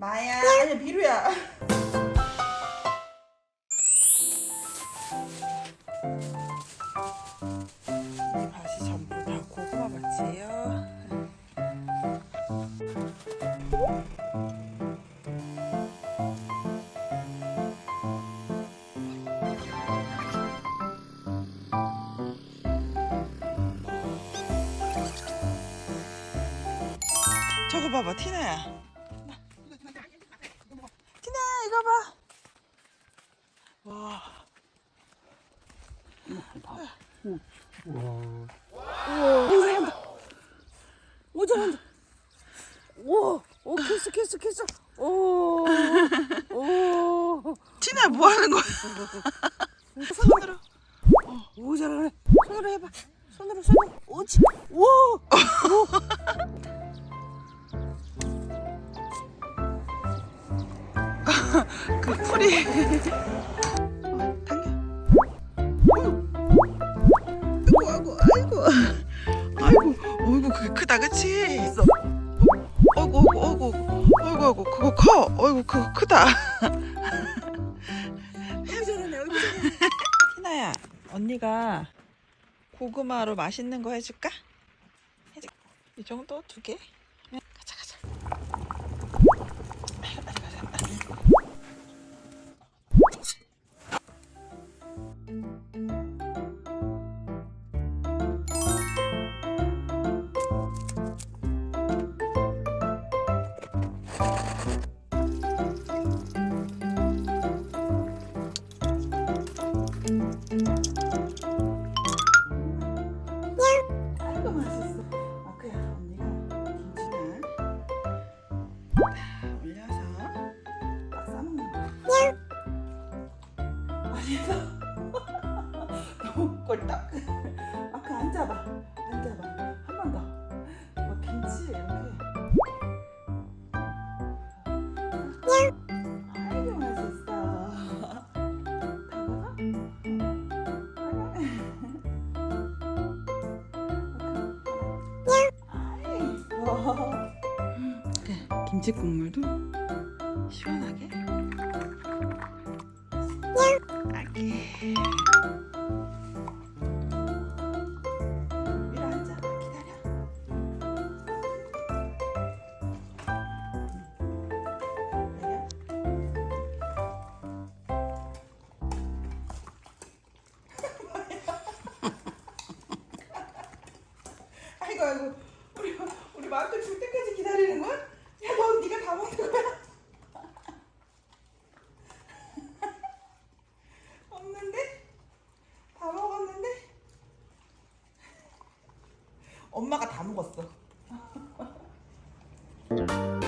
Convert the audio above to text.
마야 아니 비루야. 이 밭이 전부 다 고구마 밭이에요. 저거 봐봐 티나야 이거 봐 와. 오 잘한다. 오 잘한다. 오, 오 키스 키스 키스. 오, 오, 티나야 뭐 하는 거야 손으로 오 잘하네. 손으로 해봐. 손으로 손으로. 오지. 오, 오. 그 풀이 그치 있어 어이구 어이구 어이구 어이구 어이구 그거 커 어이구 그거 크다. 희나야 언니가 고구마로 맛있는 거 해줄까? 해줄 이 정도 두 개? 아이고 맛있어. 마크야 언니가 김치를 다 올려서 딱 싸먹는 거야. 맛있어. 너무 꼴딱. 앉아봐. 앉아봐. 김치 국물도 시원하게. 아이고 우리 우리 줄 때까지 기다리는 거야? 야, 너 니가 다 먹는 거야? 없는데? 다 먹었는데? 엄마가 다 먹었어.